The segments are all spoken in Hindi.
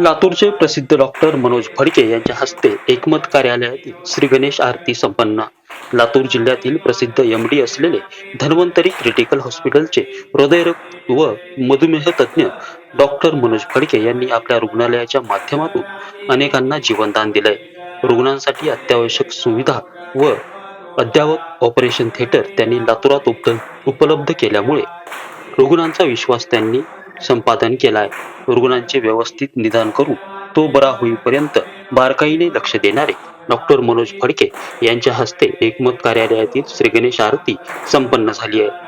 लातूरचे प्रसिद्ध डॉक्टर मनोज फडके यांच्या हस्ते एकमत कार्यालयातील श्री गणेश आरती संपन्न. लातूर जिल्ह्यातील प्रसिद्ध एम डी असलेले धन्वंतरी क्रिटिकल हॉस्पिटलचे हृदयरोग व मधुमेह तज्ज्ञ डॉक्टर मनोज फडके यांनी आपल्या रुग्णालयाच्या माध्यमातून अनेकांना जीवनदान दिलंय. रुग्णांसाठी अत्यावश्यक सुविधा व अद्यावत ऑपरेशन थिएटर त्यांनी लातूरात उपलब्ध केल्यामुळे रुग्णांचा विश्वास त्यांनी संपादन केलाय. रुग्णांचे व्यवस्थित निदान करून तो बरा होईपर्यंत बारकाईने लक्ष देणारे डॉक्टर मनोज फडके यांच्या हस्ते एकमत कार्यालयातील श्री गणेश आरती संपन्न झाली आहे.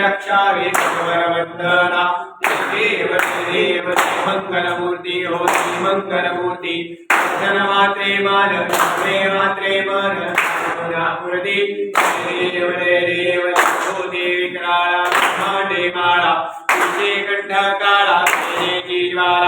रक्षावे वंदना देव देव मंगलमूर्ती हो मंगलमूर्ती। धनमात्रे मान मे मात्रे मान पुरती देव देव। हो देवी काळा मांडे माळा तुझे कंठ काळा ज्वाला।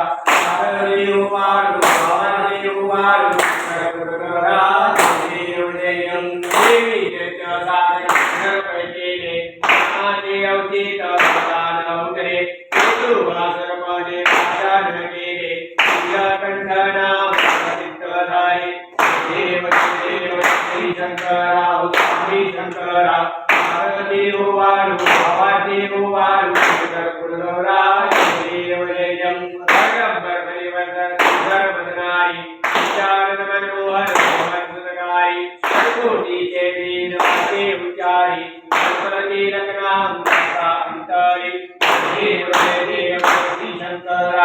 शंकरा हो शंकरा पार्वती पार्वती ओवाळू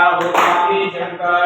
शंकरा हो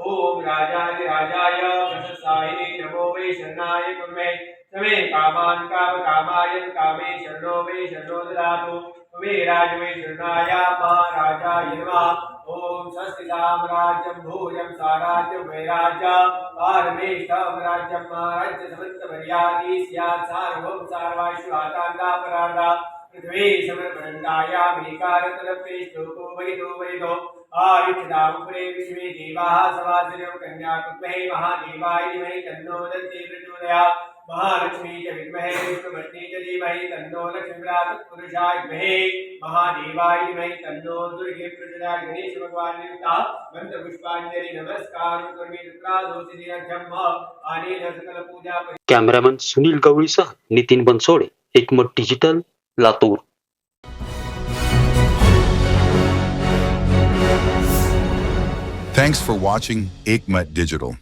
ॐ राजाधिराजाय प्रशस्ताय नमो वै शरणाय कुर्मे समे कामान् कामकामाय कामे शरणो वै शरणो ददातु। मे राज वै शरणाय महाराजाय नमः ॐ स्वस्ति साम्राज्यं भूयं साराज्यं वैराज्य। पारमेष्ठं राज्यं महाराज्य समन्तमर्यादि स्यात्। सार्वभौम सार्वाश्वातान्तापराधा पृथ्वी वैदो वैदो आयुष्यदामुपरे विश्वे देवाः सवासिनो कन्याकुब्महे महादेवाय धीमहि तन्नो दन्ति प्रचोदयात्। महालक्ष्मी च विद्महे विष्णुपत्नी च धीमहि तन्नो लक्ष्मीरात् पुरुषाय विद्महे महादेवाय धीमहि तन्नो दुर्गे प्रचोदयात् गणेश भगवान् युक्ता मन्त्रपुष्पाञ्जलि नमस्कारं करोमि तत्रादोषि दिनध्यम् अनेन सकल पूजा cameraman Sunil गवळीसह Nitin Bansode Ekmat digital Latur Thanks for watching Aikmat Digital.